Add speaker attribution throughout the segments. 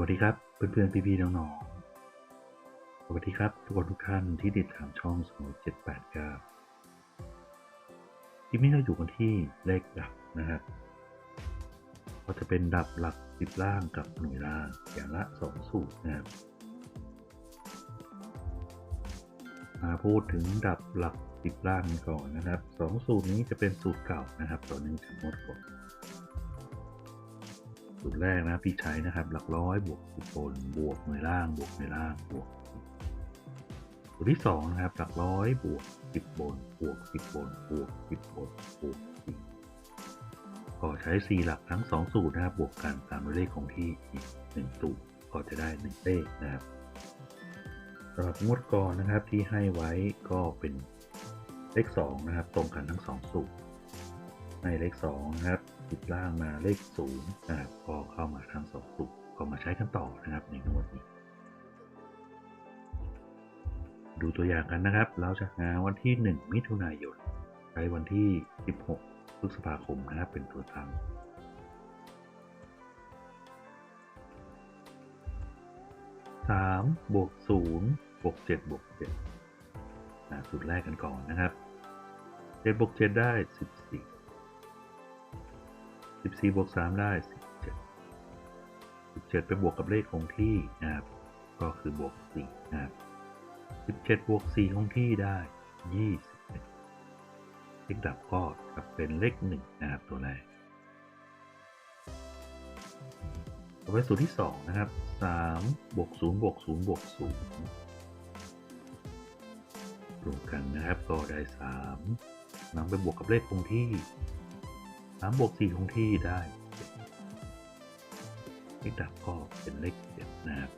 Speaker 1: วัสดีครับเพื่อนๆพี่ๆน้องๆสวัสดีครับทุกคนทุกท่านที่ติดตามช่องสมุด789คลิปนี้เราอยู่กันที่เลขดับนะครับก็จะเป็นดับหลักสิบล่างกับหน่วยล่างอย่างละสองสูตรนะครับมาพูดถึงดับหลักสิบล่างกันก่อนนะครับสองสูตรนี้จะเป็นสูตรเก่านะครับตัวหนึ่งจะงดก่อน ตรแรกนะพี่ใช้นะครับ หลักร้อยบวกสิบบนบวกหน่วยล่าง บวกหน่วยล่างบวกสูตรที่สองนะครับ หลักร้อยบวกสิบบนบวกสิบบนบวกสิบบนบวกสี่ก็ใช้สี่หลักทั้งสองสูตรนะครับบวกกันตามเลขคงที่อีกหนึ่งสูตรก็จะได้หนึ่งเลขนะครับสำหรับงวดก่อนนะครับที่ให้ไว้ก็เป็นเลขสองนะครับ ตรงกันทั้งสองสูตรในเลขสองนะครับ ติดล่างมาเลขศูนย์นะครับก็เข้ามาทั้งสองสูตรก็มาใช้กันต่อนะครับในงวดนี้ ดูตัวอย่างกันนะครับ เราจะหาวันที่ 1 มิถุนายนใช้วันที่ 16พฤษภาคมนะครับเป็นตัวตั้งสามบวกศูนย์บวกเจ็ดบวกเจ็ดนะสูตรแรกกันก่อนนะครับเจ็ดบวกเจ็ดได้สิบสี่ สิบสี่บวกสามได้สิบเจ็ดสิบเจ็ดไปบวกกับเลขคงที่นะครับ ก็คือบวกสี่นะครับสิบเจ็ดบวกสี่คงที่ได้ยี่สิบเอ็ดเลขดับก็กลับเป็นเลขหนึ่งนะครับ ตัวแรกต่อไปสูตรที่สองนะครับสามบวกศูนย์บวกศูนย์บวกศูนย์รวมกันนะครับ ก็ได้สามนำไปบวกกับเลขคงที่ สามบวกสี่คงที่ได้เลขดับก็เป็นเลขเจ็ดนะครับ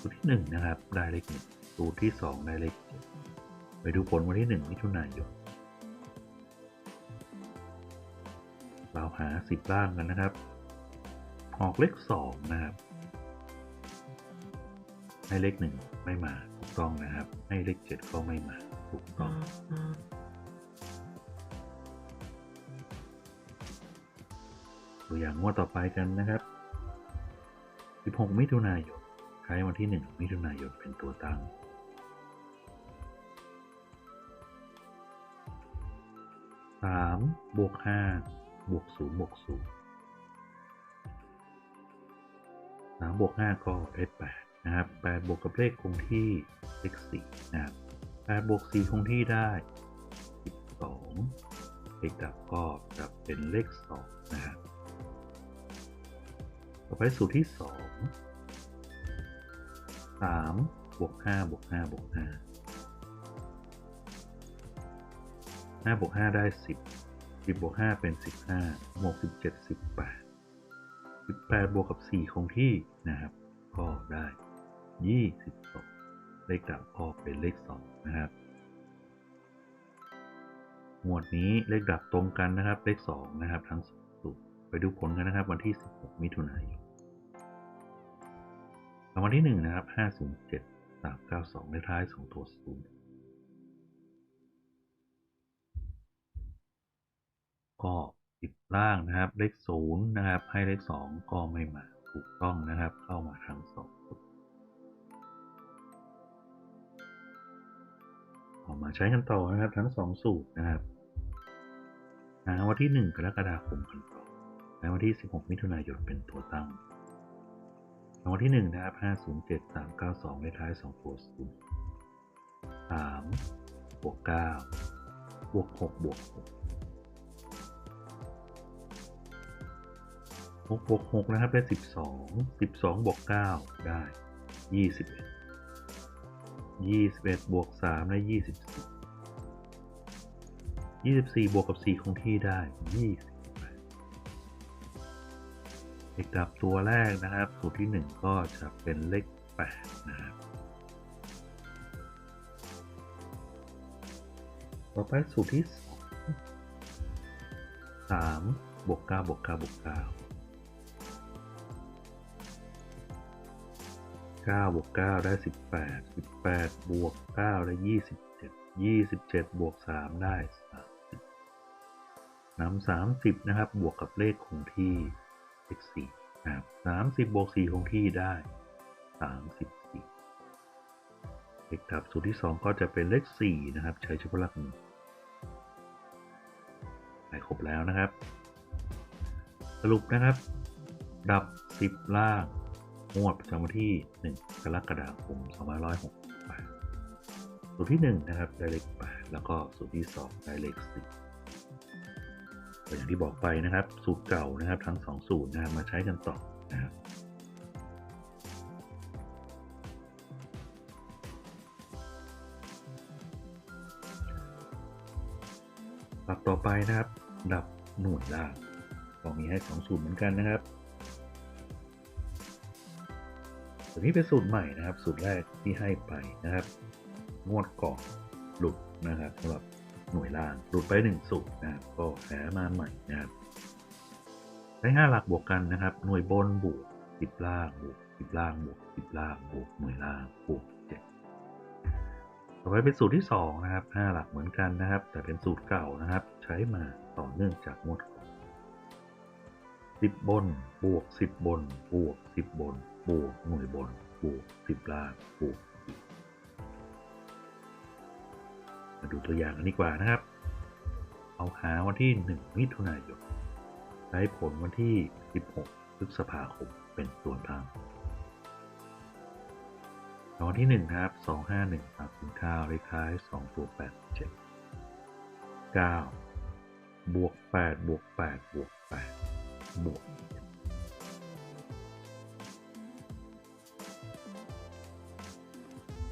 Speaker 1: สูตรที่หนึ่งนะครับ ได้เลขหนึ่งสูตรที่สองได้เลขเจ็ดไปดูผลวันที่หนึ่งมิถุนายนเราหาสิบล่างกันนะครับ ออกเลขสองนะครับ ให้เลขหนึ่งไม่มาถูกต้องนะครับ ให้เลขเจ็ดก็ไม่มาถูกต้อง ตัวอย่างงวดต่อไปกันนะครับ 16 มิถุนายนใช้วันที่ 1 มิถุนายนเป็นตัวตั้ง3บวก5บวก0บวก0 3บวก5ก็ได้8นะครับ8บวกกับเลขคงที่เลข4นะครับ8บวก4คงที่ได้12เลขดับก็จะเป็นเลข2นะครับ ต่อไปสูตรที่สองสามบวกห้าบวกห้าบวกห้าห้าบวกห้าได้สิบสิบบวกห้าเป็นสิบห้าบวกสิบเจ็ดสิบแปดสิบแปดบวกกับสี่คงที่นะครับ ก็ได้ยี่สิบสองเลขดับออกเป็นเลขสองนะครับ หมวดนี้เลขดับตรงกันนะครับ เลขสองนะครับ ทั้งสองสูตรไปดูผลกันนะครับ วันที่ 16 มิถุนายน รางวัลที่หนึ่งนะครับห้าศูนย์เจ็ดสามเก้าสองเลขท้ายสองตัวศูนย์ก็ติดล่างนะครับ เลขศูนย์นะครับ ให้เลขสองก็ไม่มาถูกต้องนะครับ เข้ามาทั้งสองออกมาใช้กันต่อนะครับ ทั้งสองสูตรนะครับวันที่ 1 กรกฎาคมกันต่อและวันที่ 16 มิถุนายนเป็นตัวตั้งางวัลที่1นะครับ507 392 เลขท้าย2ตัว0 3บวก9บวก6บวก6 6บวก6นะครับได้12 12บวก9ได้ 21 21บวก3ได้24 24บวกกับ 4 คงที่ได้28 เลขดับตัวแรกนะครับสูตรที่ 1 ก็จะเป็นเลข8นะครับต่อไปสูตรที่ 2 3บวก9บวก9บวก9 9บวก9ได้ 18 18บวก9ได้ 27 27บวก3ได้30นำ30 นะครับ บวกกับเลขคงที่ เลข4นะครับ30บวก4คงที่ได้ 34เลขดับสูตรที่ 2 ก็จะเป็นเลข 4 นะครับ ใช้เฉพาะหลักหนึ่งได้ครบแล้วนะครับ สรุปนะครับ ดับ 10 ล่างงวดประจำวันที่ 1 กรกฎาคม2568สูตรที่ 1 นะครับได้เลข8แล้วก็สูตรที่ 2 ได้เลข4 ก็อย่างที่บอกไปนะครับ สูตรเก่านะครับ ทั้ง2สูตรนะครับมาใช้กันต่อนะครับปรับต่อไปนะครับ ดับหน่วยล่างก็มีให้2สูตรเหมือนกันนะครับตัวนี้เป็นสูตรใหม่นะครับ สูตรแรกที่ให้ไปนะครับ งวดก่อนหลุดนะครับสำหรับ หน่วยล่างหลุดไปหนึ่งสูตรนะครับก็แพ้มาใหม่นะครับได้ห้าหลักบวกกันนะครับ หน่วยบนบวกสิบล่างบวกสิบล่างบวกสิบล่างบวกหน่วยล่างบวกเจ็ดต่อไปเป็นสูตรที่สองนะครับห้าหลักเหมือนกันนะครับ แต่เป็นสูตรเก่านะครับ ใช้มาต่อเนื่องจากงวดก่อนสิบบนบวกสิบบนบวกสิบบนบวกหน่วยบนบวกสิบล่างบวก มาดูตัวอย่างกันดีกว่านะครับ เอาหาวันที่ 1 มิถุนายนใช้ผลวันที่ 16พฤษภาคมเป็นตัวตั้งรางวัลที่ 1 ครับ 2 5 1 3 0 9เลขท้าย2ตัว8 7 9 บวก 8 บวก 8 บวก 8 บวก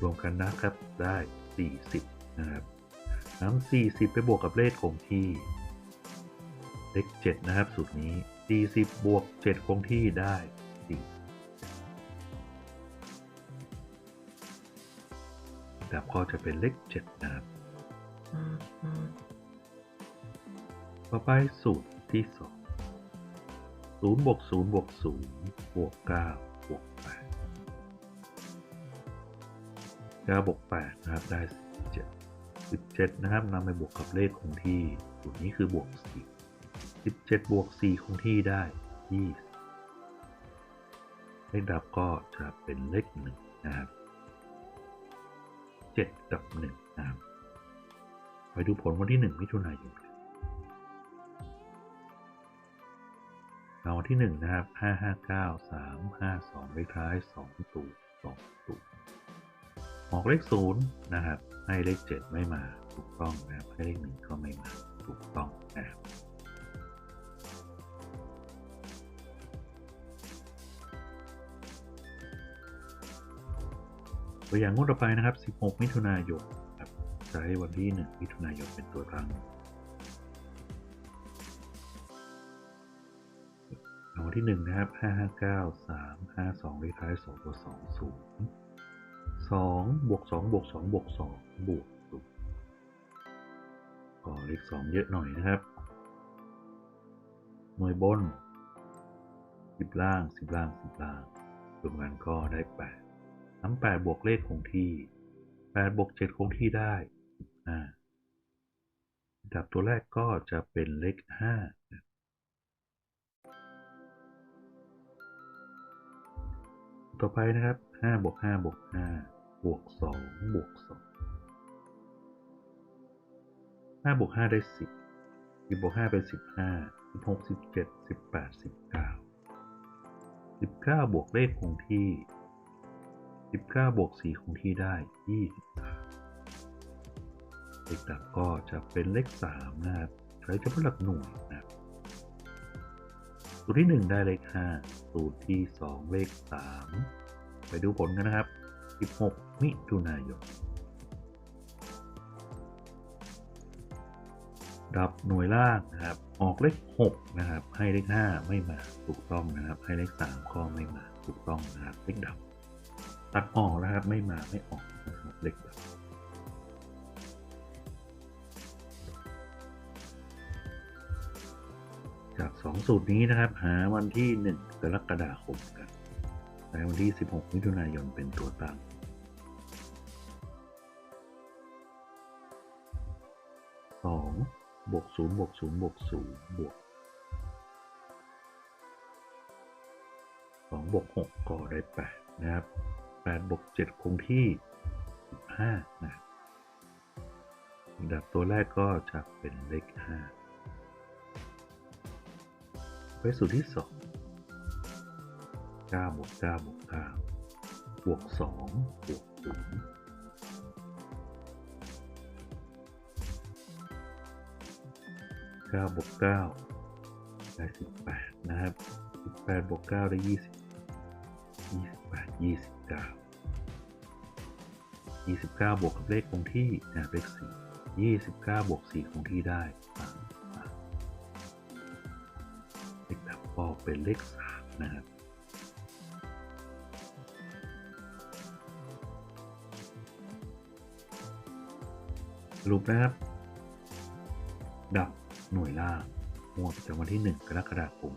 Speaker 1: รวมกันนะครับได้ 40 นะครับ นำ40 ไปบวกกับเลขคงที่ เลข7นะครับสูตรนี้ 40 บวก 7 คงที่ได้4ดับก็จะเป็นเลข7นะครับต่อไปสูตรที่ 2 0บวก0บวก0บวก9บวก8 9บวก8นะครับได้17 17 นะครับนำไปบวกกับเลขคงที่สูตรนี้คือบวก 4 17 บวก 4 คงที่ได้ 20 เลขดับก็จะเป็นเลข 1 นะครับ 7 กับ 1 นะครับ ไปดูผลวันที่ 1 มิถุนายนรางวัลที่ 1 นะครับ 559 352 เลขท้าย 2ตัว2ตัว ออกเลข0นะครับ ให้เลข7ไม่มาถูกต้องนะครับ ให้เลข1ก็ไม่มาถูกต้องนะครับตัวอย่างงวดต่อไปนะครับ 16 มิถุนายนครับใช้วันที่ 1 มิถุนายนเป็นตัวตั้งรางวัลที่ 1 นะครับ 559 352เลขท้าย2ตัว2 0 2บวก2บวก2บวก2บวกก็เลข2เยอะหน่อยนะครับหน่วยบน 10 ล่าง 10 ล่าง 10 ล่างรวมกันก็ได้8น้ำ8บวกเลขคงที่ 8บวก7คงที่ได้15ดับตัวแรกก็จะเป็นเลข5ต่อไปนะครับ5บวก5บวก5 บวก2บวก2ห้าบวกห้าได้สิบสิบบวกห้าเป็นสิบห้าสิบหกสิบเจ็ดสิบแปดสิบเก้าสิบเก้าบวกเลขคงที่สิบเก้าบวกสี่คงที่ได้ยี่สิบสามเลขดับก็จะเป็นเลขสามนะครับใช้เฉพาะหลักหน่วยนะครับสูตรที่หนึ่งได้เลขห้าสูตรที่สองเลขสามไปดูผลกันนะครับ สิบหกมิถุนายนดับหน่วยล่างนะครับ ออกเลข 6 นะครับ ให้เลข 5 ไม่มาถูกต้องนะครับ ให้เลข 3 ก็ไม่มาถูกต้องนะครับ เลขดับ ตัดออกนะครับ ไม่มาไม่ออกนะครับเลขดับจาก 2 สูตรนี้นะครับ หาวันที่ 1 กรกฎาคมกัน ใช้วันที่ 16 มิถุนายนเป็นตัวตั้งสองบวกศูนย์บวกศูนย์บวกศูนย์บวกสองบวกหกก็ได้แปดนะครับแปดบวกเจ็ดคงที่สิบห้านะครับอันดับตัวแรกก็จะเป็นเลขห้าไปสูตรที่สอง เก้าบวกเก้าบวกเก้าบวกสองบวกศูนย์เก้าบวกเก้าได้สิบแปดนะครับสิบแปดบวกเก้าได้ยี่สิบยี่สิบแปดยี่สิบเก้ายี่สิบเก้าบวกกับเลขคงที่นะเลขสี่ยี่สิบเก้าบวกสี่คงที่ได้สามสามเลขดับก็เป็นเลขสามนะครับ รุปนะครับดับหน่วยล่างงวดประจำวันที่ 1 กรกฎาคม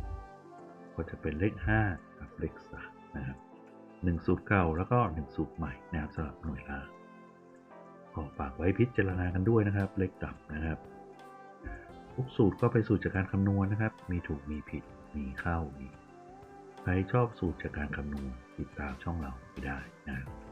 Speaker 1: 2568 ก็จะเป็นเลข 5 กับเลข3นะครับ1สูตรเก่าแล้วก็ 1 สูตรใหม่นะครับสำหรับหน่วยล่างก็ฝากไว้พิจารณากันด้วยนะครับ เลขดับนะครับทุกสูตรก็เป็นสูตรจากการคำนวณนะครับ มีถูกมีผิดมีเข้ามีใครชอบสูตรจากการคำนวณติดตามช่องเราไม่ได้นะครับ